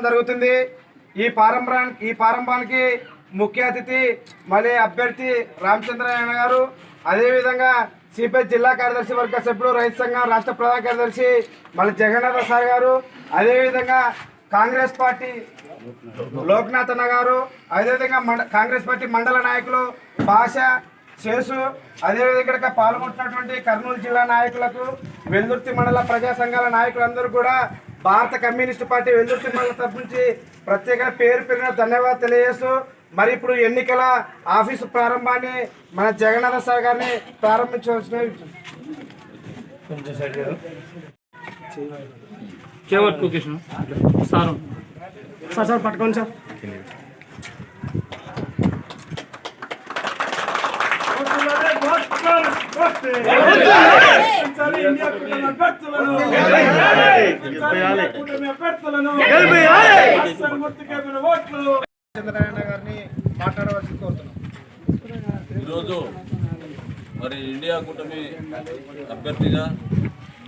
ప్రారంభించడం జరుగుతుంది. ఈ పారంభా ఈ ప్రారంభానికి ముఖ్య అతిథి మళ్ళీ అభ్యర్థి రామచంద్రయ్య గారు. అదేవిధంగా సిపిఐ జిల్లా కార్యదర్శి వర్గ సభ్యుడు రైతు సంఘం రాష్ట్ర ప్రధాన కార్యదర్శి మళ్ళీ జగన్నాథ సార్ గారు. అదేవిధంగా కాంగ్రెస్ పార్టీ లోక్నాథ్ అన్న గారు. అదేవిధంగా మండ కాంగ్రెస్ పార్టీ మండల నాయకులు భాష శేషు అదేవిధంగా ఇక్కడ పాల్గొంటున్నటువంటి కర్నూలు జిల్లా నాయకులకు వెల్దుర్తి మండల ప్రజా సంఘాల నాయకులందరూ కూడా భారత కమ్యూనిస్ట్ పార్టీ వెల్దుర్తి మండల తరఫు నుంచి ప్రత్యేక పేరు పేరున ధన్యవాదాలు తెలియజేస్తూ మరి ఇప్పుడు ఎన్నికల ఆఫీసు ప్రారంభాన్ని మన జగన్నాథ సార్ గారిని ప్రారంభించవలసిన సార్. సార్ పట్టుకోండి సార్. చంద్రనారాయణ గారిని మాట్లాడవలసి కోరుతున్నాం ఈరోజు మరి ఇండియా కూటమి అభ్యర్థిగా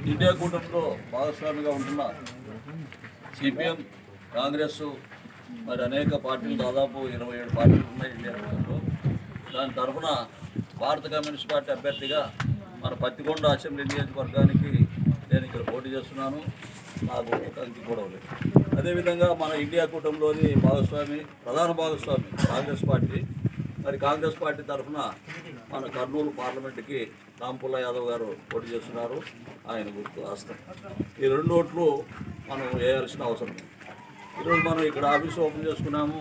ఇండియా కూటమిలో భాగస్వామిగా ఉంటున్న సిపిఎం కాంగ్రెస్ మరి అనేక పార్టీలు దాదాపు ఇరవై ఏడు పార్టీలు ఉన్నాయి ఇండియా కూటమిలో. దాని తరఫున భారత కమ్యూనిస్ట్ పార్టీ అభ్యర్థిగా మన పత్తికొండ అసెంబ్లీ నియోజకవర్గానికి నేను ఇక్కడ పోటీ చేస్తున్నాను. నాకు కంకి కూడా లేదు అదేవిధంగా మన ఇండియా కూటమిలోని భాగస్వామి ప్రధాన భాగస్వామి కాంగ్రెస్ పార్టీ. మరి కాంగ్రెస్ పార్టీ తరఫున మన కర్నూలు పార్లమెంట్కి రాంపుల్ల యాదవ్ గారు పోటీ చేస్తున్నారు. ఆయన గుర్తు ఆస్తం. ఈ రెండు ఓట్లు మనం వేయాల్సిన అవసరం ఉంది ఈరోజు మనం ఇక్కడ ఆఫీస్ ఓపెన్ చేసుకున్నాము.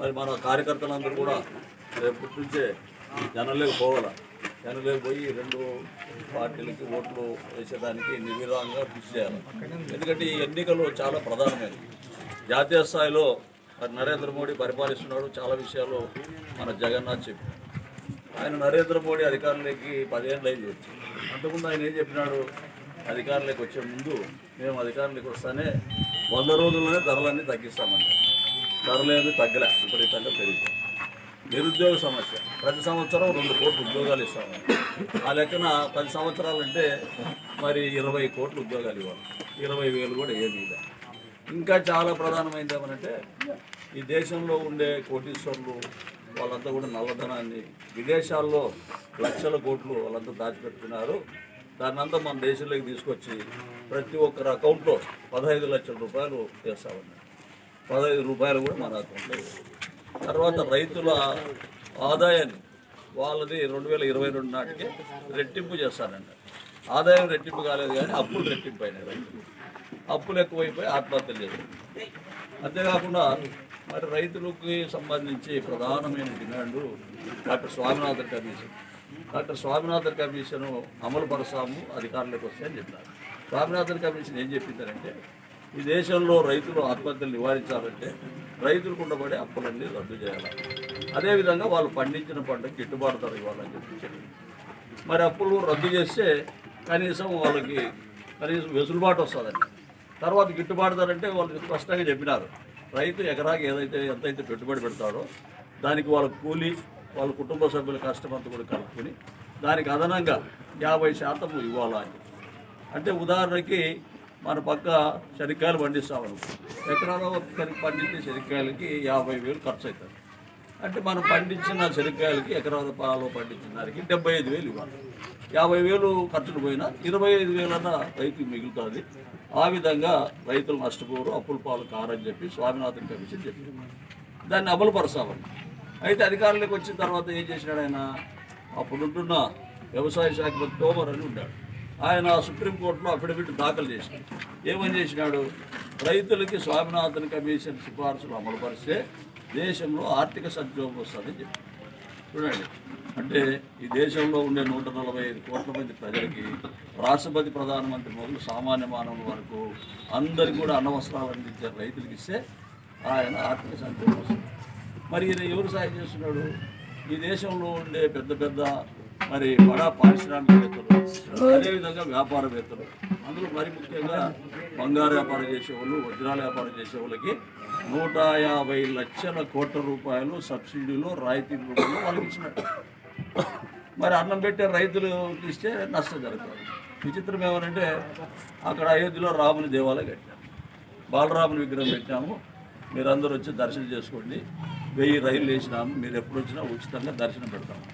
మరి మన కార్యకర్తలందరూ కూడా రేపటి నుంచే జనంలోకి పోవాలి? జనంలోకి పోయి రెండు పార్టీలకి ఓట్లు వేసేదానికి నిర్విధానంగా కృషి చేయాలి. ఎందుకంటే ఈ ఎన్నికలు చాలా ప్రధానమైనవి. జాతీయ స్థాయిలో మరి నరేంద్ర మోడీ పరిపాలిస్తున్నాడు. చాలా విషయాలు మన జగన్నాథ్ చెప్పి ఆయన నరేంద్ర మోడీ అధికారంలోకి పదిహేను అయింది వచ్చి. అంతకుముందు ఆయన ఏం చెప్పినాడు? అధికారంలోకి వచ్చే ముందు మేము అధికారంలోకి వస్తానే వంద రోజుల్లోనే ధరలన్నీ తగ్గిస్తామని ధరలు ఏమీ తగ్గలే. విపరీతంగా పెరిగిపోయి నిరుద్యోగ సమస్య. ప్రతి సంవత్సరం రెండు కోట్లు ఉద్యోగాలు ఇస్తాము. ఆ లెక్కన పది సంవత్సరాలంటే మరి ఇరవై కోట్లు ఉద్యోగాలు ఇవ్వాలి. ఇరవై వేలు కూడా ఏమీ లేదు ఇంకా చాలా ప్రధానమైనది ఏమనంటే ఈ దేశంలో ఉండే కోటీశ్వరులు వాళ్ళంతా కూడా నల్లధనాన్ని విదేశాల్లో లక్షల కోట్లు వాళ్ళంతా దాచిపెట్టుకున్నారు. దాన్ని అంతా మన దేశంలోకి తీసుకొచ్చి ప్రతి ఒక్కరి అకౌంట్లో పదహైదు లక్షల రూపాయలు వేస్తామన్నారు పదహైదు రూపాయలు కూడా మన అకౌంట్లో వేస్తాం. తర్వాత రైతుల ఆదాయాన్ని వాళ్ళది రెండు వేల ఇరవై రెండు నాటికి రెట్టింపు చేస్తారంట. ఆదాయం రెట్టింపు కాలేదు కానీ అప్పులు రెట్టింపు అయినాయి రైతులు. అప్పులు ఎక్కువైపోయి ఆత్మహత్యలు చేశారు. అంతేకాకుండా మరి రైతులకి సంబంధించి ప్రధానమైన demand doctor Swaminathan commission. Doctor Swaminathan commission అమలు పరచాము అధికారులకు వస్తాయని చెప్పారు. స్వామినాథన్ కమిషన్ ఏం చెప్పిందంటే ఈ దేశంలో రైతులు ఆత్మహత్యలు నివారించాలంటే రైతులకు ఉండబడే అప్పులన్నీ రద్దు చేయాలి. అదేవిధంగా వాళ్ళు పండించిన పంటకు గిట్టుబాటు ధర ఇవ్వాలని చెప్పి మరి అప్పులు రద్దు చేస్తే కనీసం వాళ్ళకి కనీసం వెసులుబాటు వస్తుందని తర్వాత గిట్టుబాటు ధర అంటే వాళ్ళు స్పష్టంగా చెప్పినారు. రైతు ఎకరాకి ఏదైతే ఎంతైతే పెట్టుబడి పెడతాడో దానికి వాళ్ళ కూలి వాళ్ళ కుటుంబ సభ్యుల కష్టమంతా కూడా కలుపుకొని దానికి అదనంగా యాభై శాతం ఇవ్వాలా అని అంటే ఉదాహరణకి మన పక్క శనక్కాయలు పండిస్తామను ఎకరాలో కనుక పండించే శనక్కాయలకి యాభై వేలు ఖర్చు అవుతుంది అంటే మనం పండించిన శనక్కాయలకి ఎకరాల పాలలో పండించిన దానికి డెబ్బై ఐదు వేలు ఇవ్వాలి. యాభై వేలు ఖర్చులు పోయినా ఇరవై ఐదు వేలన్న రైతుకు మిగులుతుంది. ఆ విధంగా రైతులు నష్టపోరు అప్పుల పాలు కారని చెప్పి స్వామినాథన్ కమిషన్ చెప్పింది. దాన్ని అమలు అయితే అధికారంలోకి వచ్చిన తర్వాత ఏం చేసినాడు ఆయన? అప్పుడుంటున్న వ్యవసాయ శాఖ మంత్రి తోమర్ అని ఉన్నాడు. ఆయన సుప్రీంకోర్టులో అఫిడవిట్ దాఖలు చేసినాడు ఏమని చేసినాడు? రైతులకి స్వామినాథన్ కమిషన్ సిఫార్సులు అమలుపరిస్తే దేశంలో ఆర్థిక సంక్షోభం వస్తుందని చెప్పి. చూడండి. అంటే ఈ దేశంలో ఉండే నూట నలభై ఐదు కోట్ల మంది ప్రజలకి రాష్ట్రపతి ప్రధానమంత్రి మొదలు సామాన్య మానవుల వరకు అందరికి కూడా అన్నవస్త్రాలు అందించే రైతులకి ఇస్తే ఆయన ఆర్థిక సంక్షోభం వస్తుంది. మరి ఈయన ఎవరు సాయం చేస్తున్నాడు? ఈ దేశంలో ఉండే పెద్ద పెద్ద మరి బడా పారిశ్రామికవేత్తలు అదేవిధంగా వ్యాపారవేత్తలు. అందులో మరి ముఖ్యంగా బంగారు వ్యాపారం చేసేవాళ్ళు వజ్రాల వ్యాపారం చేసే వాళ్ళకి నూట యాభై లక్షల కోట్ల రూపాయలు సబ్సిడీలు రాయితీ రూపంలో వాళ్ళకి ఇచ్చినట్టు. మరి అన్నం పెట్టే రైతులు ఇస్తే నష్టం జరుగుతుంది. విచిత్రం ఏమనంటే అక్కడ అయోధ్యలో రాముని దేవాలయం కట్టారు. బాలరాముని విగ్రహం పెట్టాము. మీరందరూ వచ్చి దర్శనం చేసుకోండి. వెయ్యి రైళ్ళు వేసినాము. మీరు ఎప్పుడు వచ్చినా ఉచితంగా దర్శనం పెడతాము.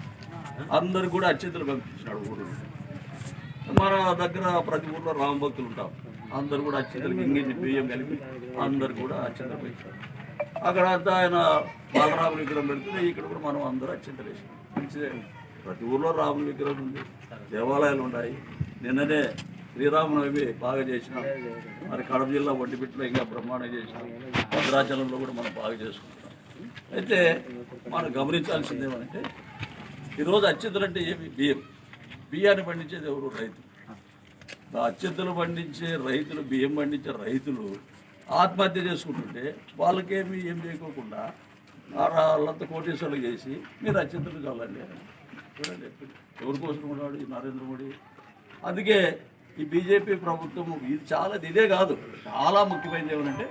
అందరు కూడా అత్యంతలు పంపించినాడు ఊరు. మన దగ్గర ప్రతి ఊర్లో రామ భక్తులు ఉంటాం అందరు కూడా అత్యంతలు ఇంగిని బియ్యం కలిపి అందరు కూడా అత్యంతలు పెంచారు. అక్కడ అంతా ఆయన బాలరాముని విగ్రహం పెడుతుంటే ఇక్కడ కూడా మనం అందరూ అత్యంతలు వేసాం మంచిదే. ప్రతి ఊర్లో రాముని విగ్రహం ఉంది. దేవాలయాలు ఉన్నాయి. నిన్ననే శ్రీరామనవమి బాగా చేసినాం. మరి కడప జిల్లా ఒంటిపిట్లో ఇంకా బ్రహ్మాండంగా చేసినాం. భద్రాచలంలో కూడా మనం బాగా చేసుకుంటాం అయితే మనం గమనించాల్సింది ఏమంటే ఈరోజు అత్యంతలు అంటే ఏమి? బియ్యం. బియ్యాన్ని పండించేది ఎవరు? రైతు ఆ అత్యంతలు పండించే రైతులు బియ్యం పండించే రైతులు ఆత్మహత్య చేసుకుంటుంటే వాళ్ళకేమి ఏం చేయకోకుండా ఆ వాళ్ళంతా కోటేశ్వర్లు చేసి మీరు అత్యంతలు కావాలండి చూడండి ఎవరి కోసం ఉన్నాడు? ఈ నరేంద్ర మోడీ. అందుకే ఈ బీజేపీ ప్రభుత్వం ఇది చాలా ఇదే కాదు చాలా ముఖ్యమైనది ఏమంటే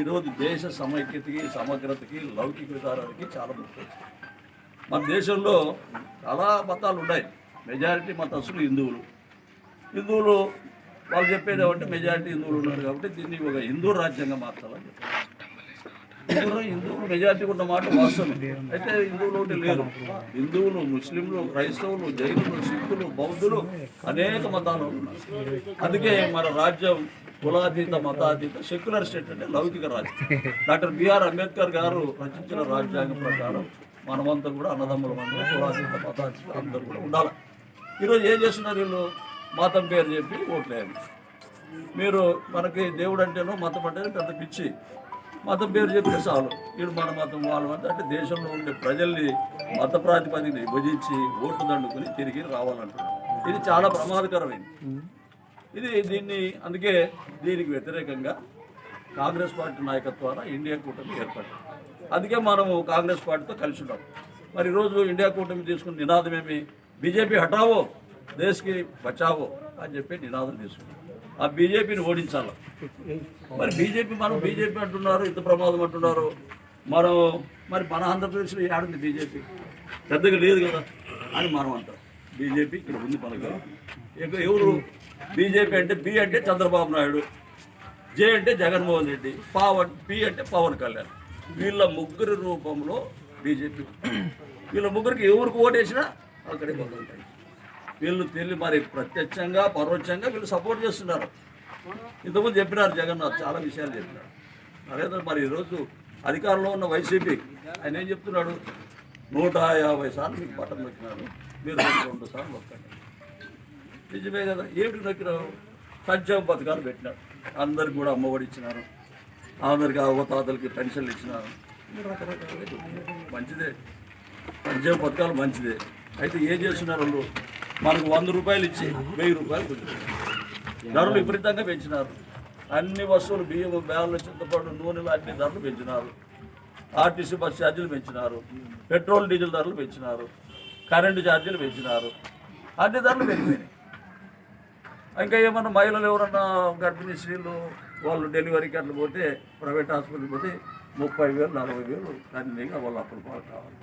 ఈరోజు దేశ సమైక్యతకి సమగ్రతకి లౌకిక విధానానికి చాలా ముఖ్యం మన దేశంలో చాలా మతాలు ఉన్నాయి. మెజారిటీ మతస్థులు హిందువులు. హిందువులు వాళ్ళు చెప్పేది ఏమంటే మెజారిటీ హిందువులు ఉన్నారు కాబట్టి దీన్ని ఒక హిందూ రాజ్యంగా మార్చాలని చెప్పారు. హిందువులు హిందువులు మెజారిటీ ఉన్న మాట వాస్తవమే. అయితే హిందువులు ఒకటి లేరు. హిందువులు ముస్లింలు క్రైస్తవులు జైనులు సిక్కులు బౌద్ధులు అనేక మతాలు ఉన్నారు. అందుకే మన రాజ్యం కులాతీత మతాతీత సెక్యులర్ స్టేట్ అంటే లౌకిక రాజ్యం. డాక్టర్ బిఆర్ అంబేద్కర్ గారు రచించిన రాజ్యాంగం ప్రకారం మనమంతా కూడా అన్నదమ్ముల మంది కులాసీత మతాతీత అందరూ కూడా ఉండాలి. ఈరోజు ఏం చేస్తున్నారు వీళ్ళు? మతం పేరు చెప్పి ఓట్లేయాలి. మీరు మనకి దేవుడు అంటేనో మతం అంటేనో పెద్ద పిచ్చి. మతం పేరు చెప్తే చాలు. వీడు మన మతం వాళ్ళ మతం అంటే దేశంలో ఉండే ప్రజల్ని మత ప్రాతిపదికన విభజించి ఓట్లు దండుకుని తిరిగి రావాలంటున్నారు. ఇది చాలా ప్రమాదకరమైంది. ఇది దీన్ని అందుకే దీనికి వ్యతిరేకంగా కాంగ్రెస్ పార్టీ నాయకత్వాన ఇండియా కూటమి ఏర్పడింది. అందుకే మనము కాంగ్రెస్ పార్టీతో కలిసి ఉన్నాం. మరి ఈరోజు ఇండియా కూటమి తీసుకున్న నినాదం ఏమి? బీజేపీ హటావో దేశ్కి బచావో? అని చెప్పి నినాదం తీసుకున్నాం. ఆ బీజేపీని ఓడించాలి? మరి బీజేపీ మనం బీజేపీ అంటున్నారు ఇంత ప్రమాదం అంటున్నారు. మనం మరి మన ఆంధ్రప్రదేశ్లో ఏడుంది బీజేపీ? పెద్దగా లేదు కదా అని మనం అంటాం. బీజేపీ ఇక్కడ ఉంది మనకు ఇక ఎవరు? బీజేపీ అంటే బి అంటే చంద్రబాబు నాయుడు జే అంటే జగన్మోహన్ రెడ్డి పావన్ పి అంటే పవన్ కళ్యాణ్. వీళ్ళ ముగ్గురు రూపంలో బీజేపీ. వీళ్ళ ముగ్గురికి ఎవరికి ఓటేసినా అక్కడే మొదలుంటాయి వీళ్ళు తెలియ మరి ప్రత్యక్షంగా పరోక్షంగా వీళ్ళు సపోర్ట్ చేస్తున్నారు. ఇంతకుముందు చెప్పినారు జగన్నాథ్ చాలా విషయాలు చెప్పినారు. నరేంద్ర మరి ఈరోజు అధికారంలో ఉన్న వైసీపీ ఆయన ఏం చెప్తున్నాడు? నూట యాభై సార్లు మీకు పట్టం నొక్కినారు. మీరు రెండు సార్లు నొక్కండి. నిజమే కదా? ఏమిటి నొక్కినారు? సంక్షేమ పథకాలు పెట్టినారు. అందరికి కూడా అమ్మఒడి ఇచ్చినారు. అందరికి అవతాతలకి పెన్షన్లు ఇచ్చినారు. రకరకాలుగా మంచిదే. ఉద్యోగ పథకాలు మంచిదే. అయితే ఏం చేస్తున్నారు వాళ్ళు? మనకు వంద రూపాయలు ఇచ్చి వెయ్యి రూపాయలు గుంజుతున్నారు ధరలు విపరీతంగా పెంచినారు. అన్ని వస్తువులు బియ్యం బ్యాగులు చింతపండు నూనెలు అన్ని ధరలు పెంచినారు. ఆర్టీసీ బస్ ఛార్జీలు పెంచినారు. పెట్రోల్ డీజిల్ ధరలు పెంచినారు. కరెంటు ఛార్జీలు పెంచినారు. అన్ని ధరలు పెరిగిపోయినాయి. ఇంకా ఏమన్నా మహిళలు ఎవరన్నా గర్భిణీ స్త్రీలు వాళ్ళు డెలివరీకి అట్లా పోతే ప్రైవేట్ హాస్పిటల్కి పోతే ముప్పై వేలు నలభై వేలు కన్నీగా వాళ్ళు అప్పుడు పాలు కావాలి.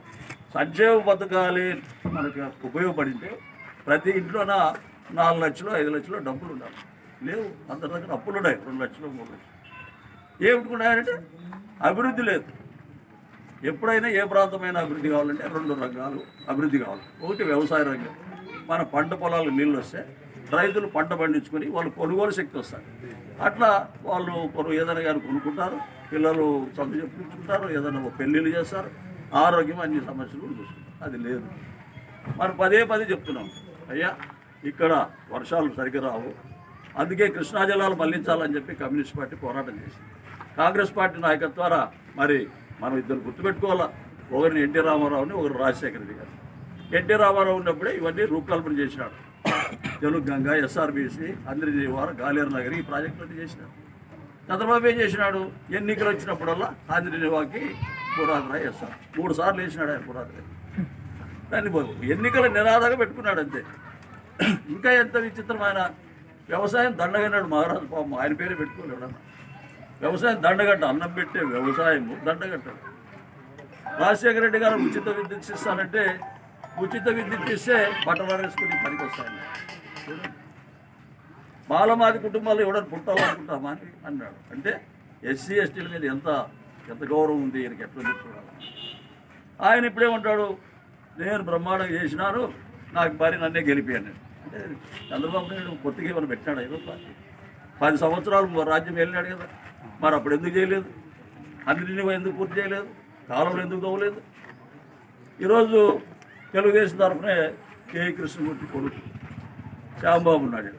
సంక్షేమ పథకాలే మనకి ఉపయోగపడింది ప్రతి ఇంట్లోన నాలుగు లక్షలు ఐదు లక్షలు డబ్బులు ఉండాలి. లేవు అందరి దగ్గర అప్పులు ఉన్నాయి రెండు లక్షలు మూడు లక్షలు. ఏమిటికున్నాయంటే అభివృద్ధి లేదు. ఎప్పుడైనా ఏ ప్రాంతమైన అభివృద్ధి కావాలంటే రెండు రంగాలు అభివృద్ధి కావాలి. ఒకటి వ్యవసాయ రంగం. మన పంట పొలాలకు నీళ్ళు వస్తే రైతులు పంట పండించుకొని వాళ్ళు కొనుగోలు శక్తి వస్తారు. అట్లా వాళ్ళు కొను ఏదైనా కానీ కొనుక్కుంటారు పిల్లలు చదువు చెప్పించుకుంటారు ఏదైనా ఒక పెళ్ళిళ్ళు చేస్తారు ఆరోగ్యం అన్ని సమస్యలు కూడా చూసుకుంటారు. అది లేదు. మనం పదే పదే చెప్తున్నాం. అయ్యా ఇక్కడ వర్షాలు సరిగ్గా రావు. అందుకే కృష్ణా జలాలు మళ్ళించాలని చెప్పి కమ్యూనిస్ట్ పార్టీ పోరాటం చేసింది. కాంగ్రెస్ పార్టీ నాయకత్వారా మరి మనం ఇద్దరు గుర్తుపెట్టుకోవాలా? ఒకరిని ఎన్టీ రామారావుని ఒకరు రాజశేఖర రెడ్డి గారు ఎన్టీ రామారావు ఉన్నప్పుడే ఇవన్నీ రూపకల్పన చేసినాడు. తెలుగు గంగ ఎస్ఆర్బీసీ అంద్రిజీవార గాలేరు నగర్ ఈ ప్రాజెక్టులన్నీ చేసినాడు చంద్రబాబు ఏం చేసినాడు? ఎన్నికలు వచ్చినప్పుడల్లా ఆంధ్రజీవాకి పురాతన ఎస్ఆర్. మూడు సార్లు వేసినాడు ఆయన పురాతన. దాన్ని బ- ఎన్నికల నినాదంగా పెట్టుకున్నాడు అంతే. ఇంకా ఎంత విచిత్రమైన వ్యవసాయం దండగన్నాడు మహారాజు పాపం. ఆయన పేరే పెట్టుకోలేడు అన్న. వ్యవసాయం దండగట్ట అన్నం పెట్టే వ్యవసాయము దండగట్టాడు రాజశేఖర రెడ్డి గారు ఉచిత విద్యుత్ ఇస్తానంటే ఉచిత విద్యుత్ ఇస్తే బట్టలు వేసుకుని పనికి వస్తాయని బాలమాది కుటుంబాలు ఎవడని పుట్టాలనుకుంటామా అని అన్నాడు. అంటే ఎస్సీ ఎస్టీల మీద ఎంత ఎంత గౌరవం ఉంది ఈయనకి ఎట్లా ఉంది చూడాలి. ఆయన ఇప్పుడేమంటాడు నేను బ్రహ్మాండంగా చేసినాను నాకు మరి నన్నే గెలిపాను అంటే చంద్రబాబు నాయుడు కొత్తగా ఏమైనా పెట్టాడు ఏదో పార్టీ? పది సంవత్సరాలు రాజ్యం వెళ్ళినాడు కదా. మరి అప్పుడు ఎందుకు చేయలేదు? అన్నింటినీ ఎందుకు పూర్తి చేయలేదు? కాలంలో ఎందుకు తవ్వలేదు ఈరోజు తెలుగుదేశం తరఫునే కే. కృష్ణమూర్తి కొడుకు. శ్యాంబాబు ఉన్నాడు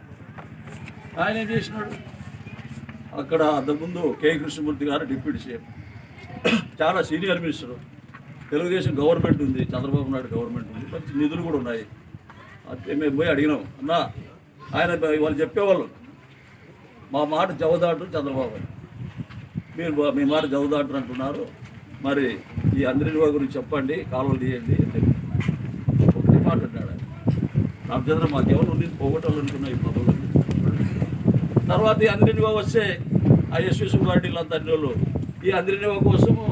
ఆయన ఏం చేసినాడు? అక్కడ అంతకుముందు కే. కృష్ణమూర్తి గారు డిప్యూటీ సీఎం. చాలా సీనియర్ మినిస్టర్. తెలుగుదేశం గవర్నమెంట్ ఉంది చంద్రబాబు నాయుడు గవర్నమెంట్ ఉంది మంచి నిధులు కూడా ఉన్నాయి. అయితే మేము పోయి అడిగినాం అన్న ఆయన వాళ్ళు చెప్పేవాళ్ళు మా మాట జవదాటు చంద్రబాబు మీరు మీ మాట జవదాటు అంటున్నారు. మరి ఈ అందరి గురించి చెప్పండి కాలువలు తీయండి అని మాట అన్నాడు ఆయన. రామచంద్ర మాకెవరు ఉంది పోగొట్టాలి అనుకున్నా ఈ పదవులు తర్వాత ఈ అందరినివా వస్తే ఆ ఎస్వి సుబ్బారెడ్డిలు అంత అన్ని వాళ్ళు ఈ అందరినివా కోసము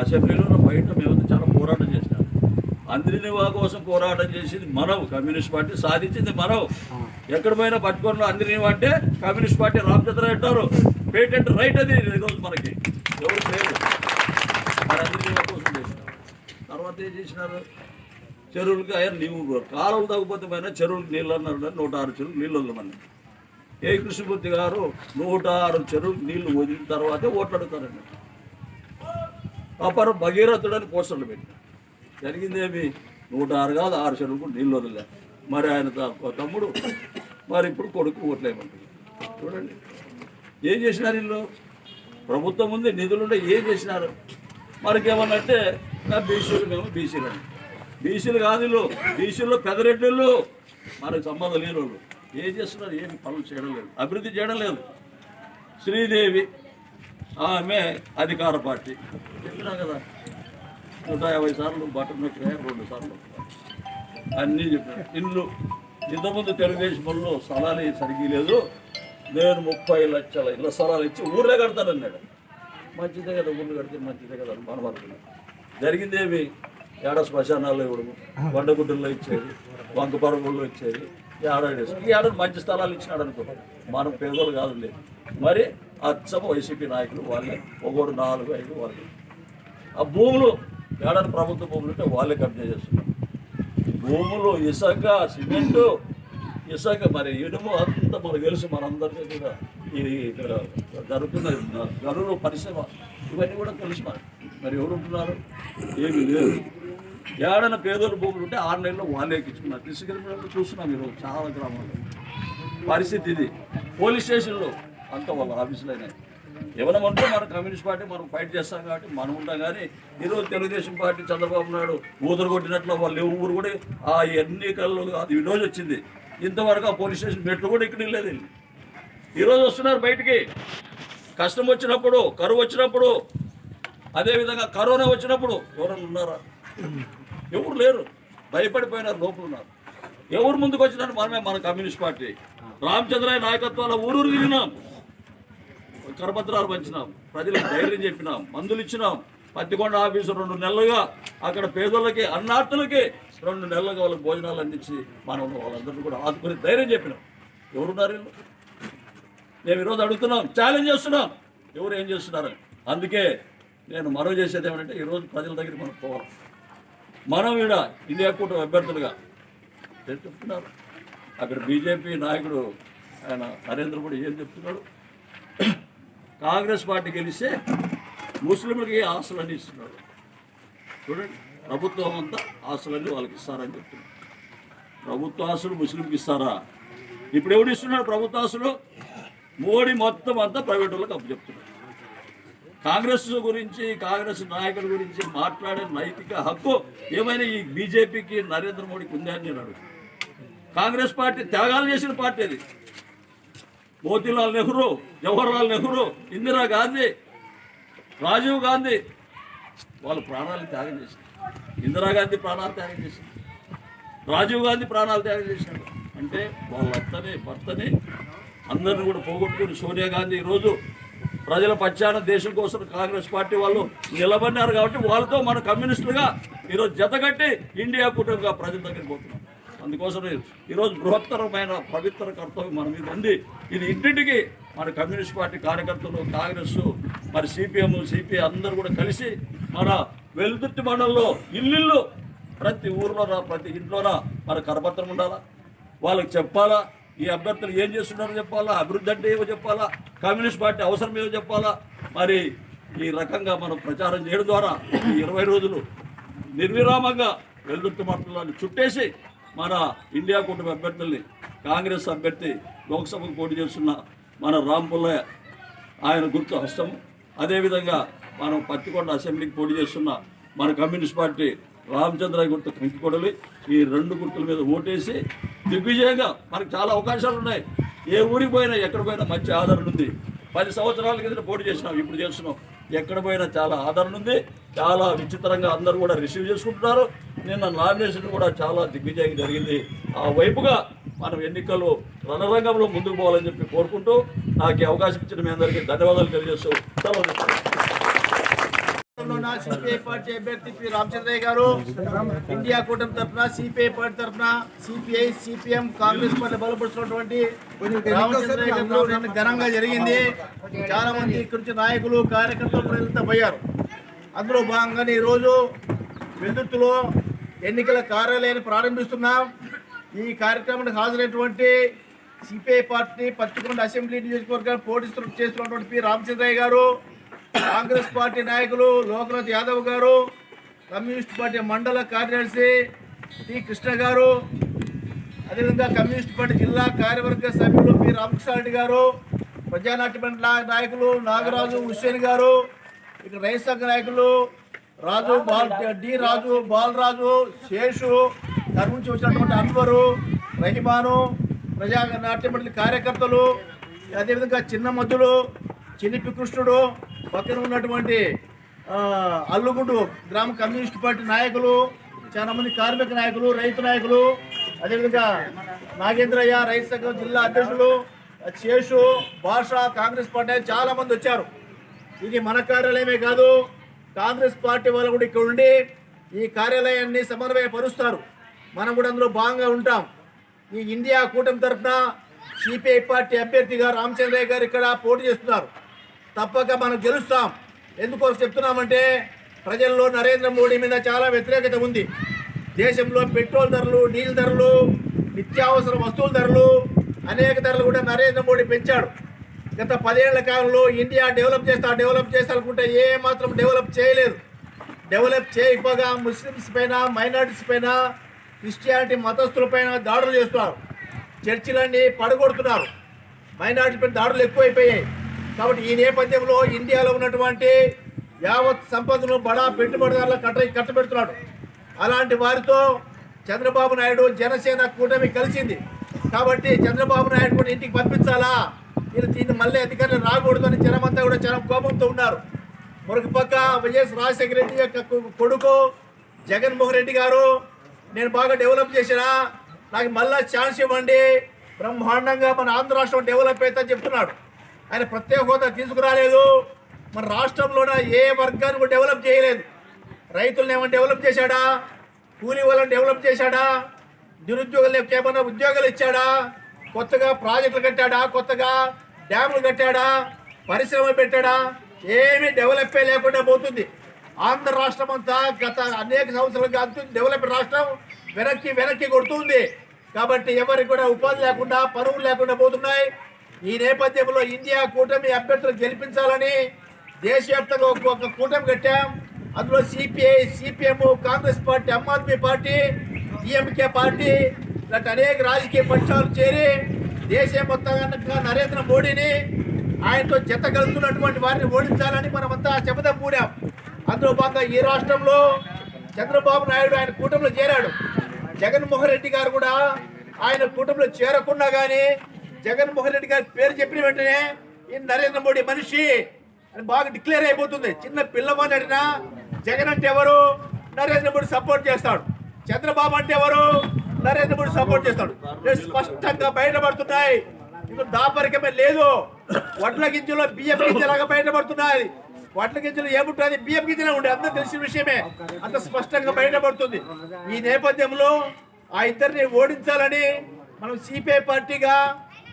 అసెంబ్లీలో బయట మేమంతా చాలా పోరాటం చేసినాం. అందరినివా కోసం పోరాటం చేసింది మనం కమ్యూనిస్ట్ పార్టీ సాధించింది మనం ఎక్కడ పోయినా పట్టుకొని అందరినివా అంటే కమ్యూనిస్ట్ పార్టీ రామచంద్ర అంటారు. పేటెంట్ రైట్ అది ఈరోజు మనకి. ఎవరు లేదు మరి అందరినివా కోసం చేసినాం. తర్వాత ఏం చేసినారు? చెరువులకి అయ్యా నీవు కాలువలు తగ్గిపోతే పైన చెరువులకు నీళ్ళు అన్నారు నూట ఆరు చెరువులు నీళ్ళు వదలమని ఏ కృష్ణమూర్తి గారు నూట ఆరు చెరువులు నీళ్ళు వదిలిన తర్వాతే ఓట్లు అడుగుతారండి అప్పుడు భగీరథుడని పోస్టర్లు పెట్టి జరిగిందేమి నూట ఆరు కాదు ఆరు చెరువులకు నీళ్ళు వదిలే మరి ఆయన తమ్ముడు మరి ఇప్పుడు కొడుకు ఓట్లేమంటుంది చూడండి. ఏం చేసినారు వీళ్ళు? ప్రభుత్వం ఉంది నిధులుండే ఏం చేసినారు? మరికేమన్నంటే నా బీసీలు మేము బీసీలు అని బీసీలు కాదు వీళ్ళు. పెదరెడ్డిళ్ళు. మనకు సంబంధం లేని వాళ్ళు. ఏం చేస్తున్నారు? ఏమి పనులు చేయడం లేదు. అభివృద్ధి చేయడం లేదు. శ్రీదేవి ఆమె అధికార పార్టీ. చెప్పినా కదా? నూట యాభై సార్లు బట్టలు నొక్కినా రెండు సార్లు? అన్నీ చెప్పినా. ఇల్లు ఇంతకుముందు తెలుగుదేశంలో స్థలాలు సరిగ్గా లేదు. నేను ముప్పై లక్షల ఇళ్ళ స్థలాలు ఇచ్చి ఊర్లే కడతానన్నాడు. మంచిదే కదా ఊర్లు కడితే మంచిదే కదా మనం అనుకున్నాం జరిగిందేమి ఏడ శ్మశానాల్లో ఇవ్వడము బండగుడ్డల్లో ఇచ్చేది వంక పరుగుల్లో ఇచ్చేది ఏడాది ఈ ఏడాది మంచి స్థలాలు ఇచ్చినాడు అనుకో మనం పేదోళ్ళు కాదు లేదు మరి అచ్చమ వైసీపీ నాయకులు వాళ్ళే ఒకడు నాలుగు ఐదు వాళ్ళు. ఆ భూములు ఏడాది ప్రభుత్వ భూములు ఉంటే వాళ్ళే కబ్జా చేస్తున్నారు. భూములు ఇసుక సిమెంటు ఇసుక మరి ఇనుము అంతా మనకు తెలుసు మనందరికీ కూడా ఈ ఇక్కడ జరుగుతున్న గనులు పరిశ్రమ ఇవన్నీ కూడా తెలుసు మరి మరి ఎవరు ఉంటున్నారు ఏమీ లేదు. ఏడైనా పేదోళ్ళ భూములు ఉంటే ఆరు నెలల్లో వాళ్ళే ఎక్కించుకున్నారు. తీసుకెళ్ళినప్పుడు చూస్తున్నాం ఈరోజు చాలా గ్రామాల్లో. పరిస్థితి ఇది. పోలీస్ స్టేషన్లో అంత వాళ్ళ ఆఫీసులు అయినాయి ఏమన్నా మన కమ్యూనిస్ట్ పార్టీ మనం ఫైట్ చేస్తాం కాబట్టి మనం ఉంటాం కానీ ఈరోజు తెలుగుదేశం పార్టీ చంద్రబాబు నాయుడు ఊదరు కొట్టినట్లు వాళ్ళు ఊరు కూడా ఆ ఎన్నికల్లో అది ఈరోజు వచ్చింది. ఇంతవరకు ఆ పోలీస్ స్టేషన్ మెట్లు కూడా ఇక్కడ లేదు ఈరోజు వస్తున్నారు బయటికి. కష్టం వచ్చినప్పుడు కరువు వచ్చినప్పుడు అదేవిధంగా కరోనా వచ్చినప్పుడు ఎవరన్నా ఉన్నారా? ఎవరు లేరు. భయపడిపోయినారు లోపల ఉన్నారు. ఎవరు ముందుకు వచ్చినారు మనమే మన కమ్యూనిస్ట్ పార్టీ. రామచంద్రయ్య నాయకత్వాల ఊరూరు తిరిగినాం. కరపత్రాలు పంచినాం. ప్రజలకు ధైర్యం చెప్పినాం. మందులు ఇచ్చినాం. పత్తికొండ ఆఫీసు రెండు నెలలుగా అక్కడ పేదోళ్ళకి అన్నార్థులకి రెండు నెలలుగా వాళ్ళకి భోజనాలు అందించి మనం వాళ్ళందరినీ కూడా ఆదుకుని ధైర్యం చెప్పినాం. ఎవరున్నారు వీళ్ళు? మేము ఈరోజు అడుగుతున్నాం. ఛాలెంజ్ చేస్తున్నాం. ఎవరు ఏం చేస్తున్నారు అందుకే నేను మనవి చేసేది ఏమంటే ఈరోజు ప్రజల దగ్గరికి మనం పోవాలి. మనం ఈడ ఇండియా కూటమి అభ్యర్థులుగా ఏం చెప్తున్నారు? అక్కడ బీజేపీ నాయకుడు ఆయన నరేంద్ర మోడీ ఏం చెప్తున్నాడు? కాంగ్రెస్ పార్టీ గెలిస్తే ముస్లింలకి ఆస్తులన్నీ ఇస్తున్నాడు? చూడండి ప్రభుత్వం అంతా ఆస్తులన్నీ వాళ్ళకి ఇస్తారని చెప్తున్నారు ప్రభుత్వ ఆస్తులు ముస్లింకి ఇస్తారా? ఇప్పుడు ఎవడు ఇస్తున్నాడు ప్రభుత్వ ఆస్తులు? మోడీ మొత్తం అంతా ప్రైవేట్ వాళ్ళకి అప్పు చెప్తున్నాడు. కాంగ్రెస్ గురించి కాంగ్రెస్ నాయకుల గురించి మాట్లాడే నైతిక హక్కు ఏమైనా ఈ బీజేపీకి నరేంద్ర మోడీకి ఉందని అని నేను అడుగుతాను కాంగ్రెస్ పార్టీ త్యాగాలు చేసిన పార్టీ అది. మోతీలాల్ నెహ్రూ జవహర్లాల్ నెహ్రూ ఇందిరా గాంధీ రాజీవ్ గాంధీ వాళ్ళు ప్రాణాలు త్యాగం చేశారు. ఇందిరాగాంధీ ప్రాణాలు త్యాగం చేసింది రాజీవ్ గాంధీ ప్రాణాలు త్యాగం చేశాడు అంటే వాళ్ళ అత్తని భర్తని అందరిని కూడా పోగొట్టుకుని సోనియా గాంధీ ఈరోజు ప్రజల పక్షాన దేశం కోసం కాంగ్రెస్ పార్టీ వాళ్ళు నిలబడినారు కాబట్టి వాళ్ళతో మన కమ్యూనిస్టులుగా ఈరోజు జతగట్టి ఇండియా కూటమిగా ప్రజల దగ్గరికి పోతున్నాం. అందుకోసం ఈరోజు బృహత్తరమైన పవిత్ర కర్తవ్యం మన మీద ఉంది. ఇది ఇంటింటికి మన కమ్యూనిస్ట్ పార్టీ కార్యకర్తలు కాంగ్రెస్ మరి సిపిఎం సిపిఐ అందరూ కూడా కలిసి మన వెలుదుర్తి మండలంలో ఇల్లు ప్రతి ఊర్లోనా ప్రతి ఇంట్లోనా మన కరపత్రం ఉండాలా? వాళ్ళకి చెప్పాలా? ఈ అభ్యర్థులు ఏం చేస్తున్నారో చెప్పాలా? అభివృద్ధి అంటే ఏమో చెప్పాలా? కమ్యూనిస్ట్ పార్టీ అవసరం ఏమో చెప్పాలా? మరి ఈ రకంగా మనం ప్రచారం చేయడం ద్వారా ఈ ఇరవై రోజులు నిర్విరామంగా వెల్దుర్తి మండలాన్ని చుట్టేసి మన ఇండియా కూటమి అభ్యర్థుల్ని కాంగ్రెస్ అభ్యర్థి లోక్సభకు పోటీ చేస్తున్న మన రాంపుల్లయ్య ఆయన గుర్తు హస్తము అదేవిధంగా మనం పత్తికొండ అసెంబ్లీకి పోటీ చేస్తున్న మన కమ్యూనిస్ట్ పార్టీ రామచంద్ర గుర్తు కంకికొడలి ఈ రెండు గుర్తుల మీద ఓటేసి దిగ్విజయంగా మనకు చాలా అవకాశాలు ఉన్నాయి. ఏ ఊరికి పోయినా ఎక్కడ పోయినా మంచి ఆదరణ ఉంది. పది సంవత్సరాల కింద పోటీ చేసినాం ఇప్పుడు చేస్తున్నాం. ఎక్కడ పోయినా చాలా ఆదరణ ఉంది. చాలా విచిత్రంగా అందరూ కూడా రిసీవ్ చేసుకుంటున్నారు. నిన్న నామినేషన్ కూడా చాలా దిగ్విజయంగా జరిగింది. ఆ వైపుగా మనం ఎన్నికల్లో రణరంగంలో ముందుకు పోవాలని చెప్పి కోరుకుంటూ నాకు అవకాశం ఇచ్చిన మీ అందరికీ ధన్యవాదాలు తెలియజేస్తూ సెలవు తీసుకుంటాను. సిపిఐ పార్టీ అభ్యర్థి పి రామచంద్రయ్య గారు. ఇండియా కూటమి తరఫున సిపిఐ పార్టీ తరఫున సిపిఐ సిపిఎం కాంగ్రెస్ పార్టీ బలపరుస్తున్నటువంటి రామచంద్రయ్య గారు ఘనంగా జరిగింది. చాలా మంది ఇక్కడి నుంచి నాయకులు కార్యకర్తలు ప్రజలంతా పోయారు. అందులో భాగంగానే ఈరోజు వెల్దుర్తిలో ఎన్నికల కార్యాలయాన్ని ప్రారంభిస్తున్నాం. ఈ కార్యక్రమానికి హాజరైనటువంటి సిపిఐ పార్టీ పత్తికొండ అసెంబ్లీ నియోజకవర్గాన్ని పోటీ చేస్తున్నటువంటి పి రామచంద్రయ్య గారు. కాంగ్రెస్ పార్టీ నాయకులు లోకనాథ్ యాదవ్ గారు కమ్యూనిస్ట్ పార్టీ మండల కార్యదర్శి టి కృష్ణ గారు అదేవిధంగా కమ్యూనిస్ట్ పార్టీ జిల్లా కార్యవర్గ సభ్యులు పి రామకృష్ణారెడ్డి గారు ప్రజానాట్యమండలి నాయకులు నాగరాజు హుస్సేన్ గారు ఇక రైతు సంఘ నాయకులు రాజు బాల్ డి రాజు బాలరాజు శేషు దాని నుంచి వచ్చినటువంటి అన్వరు రహిమాను ప్రజా నాట్య కార్యకర్తలు అదేవిధంగా చిన్న మధులు చిలిపి కృష్ణుడు పక్కన ఉన్నటువంటి అల్లుగుండు గ్రామ కమ్యూనిస్ట్ పార్టీ నాయకులు చాలా మంది కార్మిక నాయకులు రైతు నాయకులు అదేవిధంగా నాగేంద్రయ్య రైతు సంఘం జిల్లా అధ్యక్షులు శేషు భాష కాంగ్రెస్ పార్టీ చాలా మంది వచ్చారు. ఇది మన కార్యాలయమే కాదు కాంగ్రెస్ పార్టీ వాళ్ళు కూడా ఇక్కడ ఉండి ఈ కార్యాలయాన్ని సమన్వయపరుస్తారు. మనం కూడా అందులో భాగంగా ఉంటాం. ఈ ఇండియా కూటమి తరఫున సిపిఐ పార్టీ అభ్యర్థిగా రామచంద్రయ్య గారు ఇక్కడ పోటీ చేస్తున్నారు. తప్పక మనం గెలుస్తాం. ఎందుకోసం చెప్తున్నామంటే ప్రజల్లో నరేంద్ర మోడీ మీద చాలా వ్యతిరేకత ఉంది. దేశంలో పెట్రోల్ ధరలు డీజిల్ ధరలు నిత్యావసర వస్తువుల ధరలు అనేక ధరలు కూడా నరేంద్ర మోడీ పెంచాడు. గత పదేళ్ళ కాలంలో ఇండియా డెవలప్ చేస్తా డెవలప్ చేస్తానుకుంటే ఏ మాత్రం డెవలప్ చేయలేదు. డెవలప్ చేయకపోగా ముస్లిమ్స్ పైన మైనారిటీస్ పైన క్రిస్టియానిటీ మతస్థులపైన దాడులు చేస్తున్నారు. చర్చిలన్నీ పడగొడుతున్నారు. మైనారిటీ పైన దాడులు ఎక్కువైపోయాయి. కాబట్టి ఈ నేపథ్యంలో ఇండియాలో ఉన్నటువంటి యావత్ సంపదను బడా పెట్టుబడిదారులకు కట్ట కట్టబెడుతున్నాడు. అలాంటి వారితో చంద్రబాబు నాయుడు జనసేన కూటమి కలిసింది. కాబట్టి చంద్రబాబు నాయుడు కూడా ఇంటికి పంపించాలా? వీళ్ళు దీన్ని మళ్ళీ అధికారులు రాకూడదు అని జనమంతా కూడా చాలా కోపంతో ఉన్నారు. మరొక పక్క వైఎస్ రాజశేఖర రెడ్డి యొక్క కొడుకు జగన్మోహన్ రెడ్డి గారు నేను బాగా డెవలప్ చేసిన నాకు మళ్ళా ఛాన్స్ ఇవ్వండి. బ్రహ్మాండంగా మన ఆంధ్ర రాష్ట్రం డెవలప్ అవుతుందని చెప్తున్నాడు. ఆయన ప్రత్యేక హోదా తీసుకురాలేదు. మన రాష్ట్రంలోన ఏ వర్గాన్ని కూడా డెవలప్ చేయలేదు. రైతులను ఏమైనా డెవలప్ చేశాడా? కూలీ వాళ్ళని డెవలప్ చేశాడా? నిరుద్యోగులు ఏమైనా ఉద్యోగాలు ఇచ్చాడా? కొత్తగా ప్రాజెక్టులు కట్టాడా? కొత్తగా డ్యాములు కట్టాడా? పరిశ్రమలు పెట్టాడా? ఏమీ డెవలప్ లేకుండా పోతుంది. ఆంధ్ర రాష్ట్రం అంతా గత అనేక సంవత్సరాలుగా అంతుంది డెవలప్ రాష్ట్రం వెనక్కి వెనక్కి కొడుతుంది. కాబట్టి ఎవరికి కూడా ఉపాధి లేకుండా పనులు లేకుండా పోతున్నాయి. ఈ నేపథ్యంలో ఇండియా కూటమి అభ్యర్థులు గెలిపించాలని దేశవ్యాప్తంగా ఒక ఒక కూటమి కట్టాం. అందులో CPI CPM Congress party Aam Aadmi party DMK party ఇలాంటి అనేక రాజకీయ పక్షాలు చేరి దేశం మొత్తంగా నరేంద్ర మోడీని ఆయనతో జత కలుస్తున్నటువంటి వారిని ఓడించాలని మనమంతా శపథం పూడాం అందులో భాగంగా ఈ రాష్ట్రంలో చంద్రబాబు నాయుడు ఆయన కూటమిలో చేరాడు. జగన్మోహన్ రెడ్డి గారు కూడా ఆయన కూటమిలో చేరకుండా కానీ జగన్మోహన్ రెడ్డి గారి పేరు చెప్పిన వెంటనే ఈ నరేంద్ర మోడీ మనిషి అని బాగా డిక్లేర్ అయిపోతుంది. చిన్న పిల్లవాడిని అడినా జగన్ అంటే ఎవరు? నరేంద్ర మోడీ సపోర్ట్ చేస్తాడు. చంద్రబాబు అంటే ఎవరు? నరేంద్ర మోడీ సపోర్ట్ చేస్తాడు. స్పష్టంగా బయటపడుతున్నాయి. ఇప్పుడు దాపరికమే లేదు. వడ్ల గింజలో బియ్యం గింజలాగా బయటపడుతున్నాయి. వడ్ల గింజలు ఏముంటుంది? బియ్యం గింజలే ఉండే. అందరూ తెలిసిన విషయమే. అంత స్పష్టంగా బయటపడుతుంది. ఈ నేపథ్యంలో ఆ ఇద్దరిని ఓడించాలని మనం సిపిఐ పార్టీగా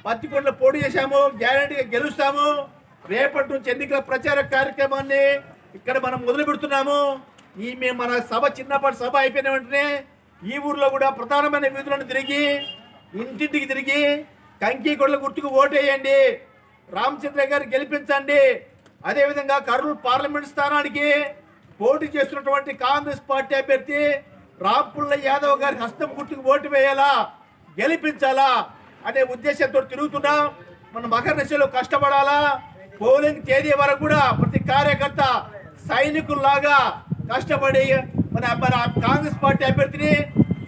పత్తికొండలో పోటీ చేశాము గ్యారంటీగా గెలుస్తాము. రేపటి నుంచి ఎన్నికల ప్రచార కార్యక్రమాన్ని ఇక్కడ మనం మొదలు పెడుతున్నాము. ఈ మేము మన సభ చిన్నపాటి సభ అయిపోయిన వెంటనే ఈ ఊర్లో కూడా ప్రధానమైన వీధులను తిరిగి ఇంటింటికి తిరిగి కంకి కొడల గుర్తుకు ఓటేయండి. రామచంద్ర గారు గెలిపించండి. అదేవిధంగా కర్నూలు పార్లమెంట్ స్థానానికి పోటీ చేస్తున్నటువంటి కాంగ్రెస్ పార్టీ అభ్యర్థి రాంపుల్ల యాదవ్ గారి హస్తం గుర్తుకు ఓటు వేయాలా? గెలిపించాలా? అనే ఉద్దేశంతో తిరుగుతున్నాం. మన మకర దశలో కష్టపడాలా? పోలింగ్ తేదీ వరకు కూడా ప్రతి కార్యకర్త సైనికుల్లాగా కష్టపడి మన మన కాంగ్రెస్ పార్టీ అభ్యర్థిని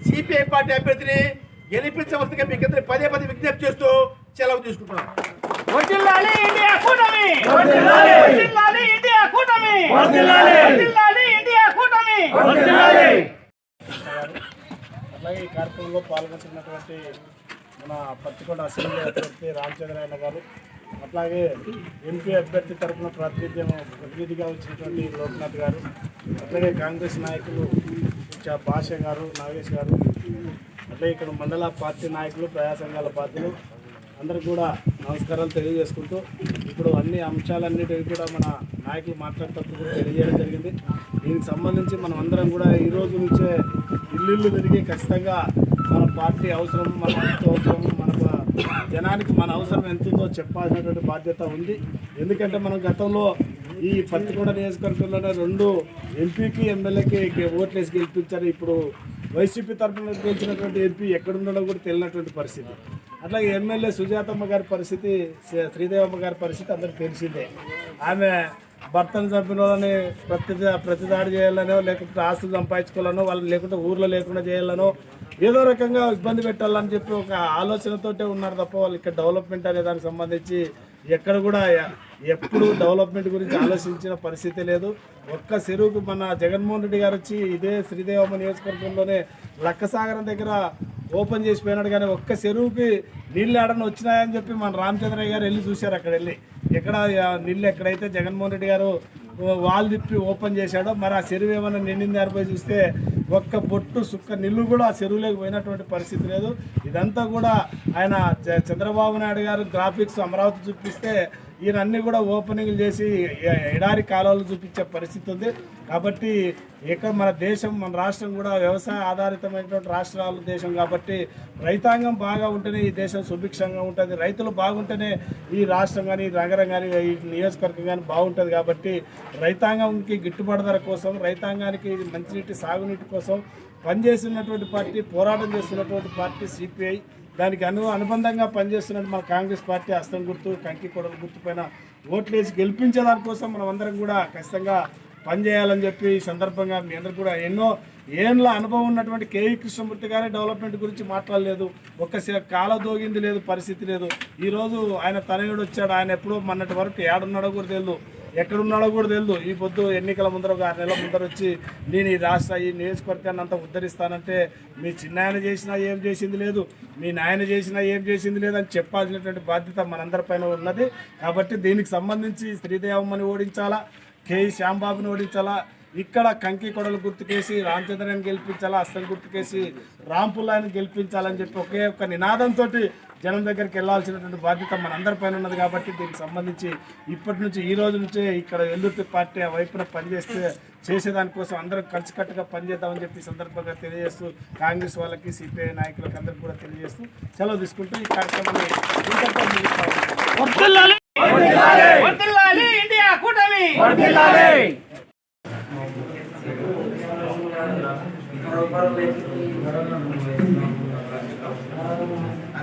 సిపిఐ పార్టీ అభ్యర్థిని గెలిపించవలసిందిగా మీకు అందరి పదే పదే విజ్ఞప్తి చేస్తూ సెలవు తీసుకుంటున్నాం. అలాగే ఈ కార్యక్రమంలో పాల్గొంటున్నటువంటి మన పత్తికొండ అసెంబ్లీ అభ్యర్థి రామచంద్రయ్య గారు అట్లాగే ఎంపీ అభ్యర్థి తరఫున ప్రాతినిధ్యం ప్రతినిధిగా వచ్చినటువంటి లోక్నాథ్ గారు అట్లాగే కాంగ్రెస్ నాయకులు చ- భాష గారు నాగేష్ గారు అట్లాగే ఇక్కడ మండల పార్టీ నాయకులు ప్రజా సంఘాల పార్టీలు అందరికి కూడా నమస్కారాలు తెలియజేసుకుంటూ ఇప్పుడు అన్ని అంశాలన్నిటివి కూడా మన నాయకులు మాట్లాడేటప్పుడు కూడా తెలియజేయడం జరిగింది. దీనికి సంబంధించి మనం అందరం కూడా ఈ రోజు నుంచే ఇల్లు తిరిగి ఖచ్చితంగా మన పార్టీ అవసరం మన అవసరం మన జనానికి మన అవసరం ఎంత ఉందో చెప్పాల్సినటువంటి బాధ్యత ఉంది. ఎందుకంటే మనం గతంలో ఈ పత్తికొండ నియోజకవర్గంలోనే రెండు ఎంపీకి ఎమ్మెల్యేకి ఓట్లేసి గెలిపించారు. ఇప్పుడు వైసీపీ తరఫున గెలిచినటువంటి ఎంపీ ఎక్కడుండడం కూడా తెలియనటువంటి పరిస్థితి. అట్లాగే ఎమ్మెల్యే సుజాతమ్మ గారి పరిస్థితి శ్రీదేవమ్మ గారి పరిస్థితి అందరికి తెలిసిందే. ఆమె భర్తను చంపిన వాళ్ళని ప్రతి ప్రతిదాడి చేయాలనో లేకపోతే ఆస్తులు సంపాదించుకోవాలనో వాళ్ళు లేకుంటే ఊర్లో లేకుండా చేయాలనో ఏదో రకంగా ఇబ్బంది పెట్టాలని చెప్పి ఒక ఆలోచనతోటే ఉన్నారు తప్ప వాళ్ళు ఇక్కడ డెవలప్మెంట్ అనే దానికి సంబంధించి ఎక్కడ కూడా ఎప్పుడు డెవలప్మెంట్ గురించి ఆలోచించిన పరిస్థితి లేదు. ఒక్క చెరువుకు మన జగన్మోహన్ రెడ్డి గారు వచ్చి ఇదే శ్రీదేవమ్మ నియోజకవర్గంలోనే లక్కసాగరం దగ్గర ఓపెన్ చేసి పోయినాడు కానీ ఒక్క చెరువుకి నీళ్ళు ఆడని వచ్చినాయని చెప్పి మన రామచంద్రయ్య గారు వెళ్ళి చూశారు అక్కడ వెళ్ళి. ఎక్కడ నీళ్ళు ఎక్కడైతే జగన్మోహన్ రెడ్డి గారు వాల్ తిప్పి ఓపెన్ చేశాడో మరి ఆ చెరువు ఏమైనా నిండింది పోయి చూస్తే ఒక్క బొట్టు సుక్క నిల్లు కూడా ఆ చెరువులోకి పోయినటువంటి పరిస్థితి లేదు. ఇదంతా కూడా ఆయన చ- చంద్రబాబు నాయుడు గారు గ్రాఫిక్స్ అమరావతి చూపిస్తే ఈయన కూడా ఓపెనింగ్లు చేసి ఎడారి కాలువలు చూపించే పరిస్థితి ఉంది. కాబట్టి ఇక్కడ మన దేశం మన రాష్ట్రం కూడా వ్యవసాయ ఆధారితమైనటువంటి రాష్ట్రాల దేశం కాబట్టి రైతాంగం బాగా ఉంటేనే ఈ దేశం సుభిక్షంగా ఉంటుంది. రైతులు బాగుంటేనే ఈ రాష్ట్రం కానీ ఈ నగరం కానీ ఈ నియోజకవర్గం కానీ బాగుంటుంది కాబట్టి రైతాంగంకి గిట్టుబాటు ధర కోసం రైతాంగానికి మంచినీటి సాగునీటి కోసం పనిచేస్తున్నటువంటి పార్టీ పోరాటం చేస్తున్నటువంటి పార్టీ సిపిఐ దానికి అను అనుబంధంగా పనిచేస్తున్నట్టు మన కాంగ్రెస్ పార్టీ హస్తం గుర్తు కంకి కొడలు గుర్తుపైన ఓట్లేసి గెలిపించేదానికోసం మనం అందరం కూడా ఖచ్చితంగా పనిచేయాలని చెప్పి ఈ సందర్భంగా మీ అందరు కూడా ఎన్నో ఏళ్ళ అనుభవం ఉన్నటువంటి కేఈ కృష్ణమూర్తి గారే డెవలప్మెంట్ గురించి మాట్లాడలేదు. ఒక్కసారి కాల దోగింది లేదు పరిస్థితి లేదు. ఈరోజు ఆయన తనయుడు వచ్చాడు. ఆయన ఎప్పుడో మొన్నటి వరకు ఏడున్నాడో కూడా తెలియదు. ఎక్కడున్నాడో కూడా తెలియదు ఈ పొద్దు ఎన్నికల ముందర ఒక ఆరు నెలల ముందర వచ్చి నేను ఈ రాష్ట్ర ఈ నియోజకవర్గాన్ని అంతా ఉద్ధరిస్తానంటే మీ చిన్నాయన చేసినా ఏం చేసింది లేదు మీ నాయన చేసినా ఏం చేసింది లేదు అని చెప్పాల్సినటువంటి బాధ్యత మనందరిపైన ఉన్నది. కాబట్టి దీనికి సంబంధించి శ్రీదేవమ్మని ఓడించాలా కే. శ్యాంబాబుని ఓడించాలా ఇక్కడ కంకి కొడలు గుర్తుకేసి రామచంద్రని గెలిపించాలా అస్సలు గుర్తుకేసి రాంపుల్లాని గెలిపించాలని చెప్పి ఒకే ఒక్క నినాదంతో జనం దగ్గరికి వెళ్ళాల్సినటువంటి బాధ్యత మనందరిపైన ఉన్నది కాబట్టి దీనికి సంబంధించి ఇప్పటి నుంచి ఈ రోజు నుంచే ఇక్కడ ఎల్లుర్తి పార్టీ ఆ వైపున పనిచేస్తే చేసేదానికోసం అందరం కలిసికట్టుగా పనిచేద్దామని చెప్పి ఈ సందర్భంగా తెలియజేస్తూ కాంగ్రెస్ వాళ్ళకి సిపిఐ నాయకులకు అందరికీ కూడా తెలియజేస్తూ సెలవు తీసుకుంటూ ఈ కార్యక్రమాన్ని.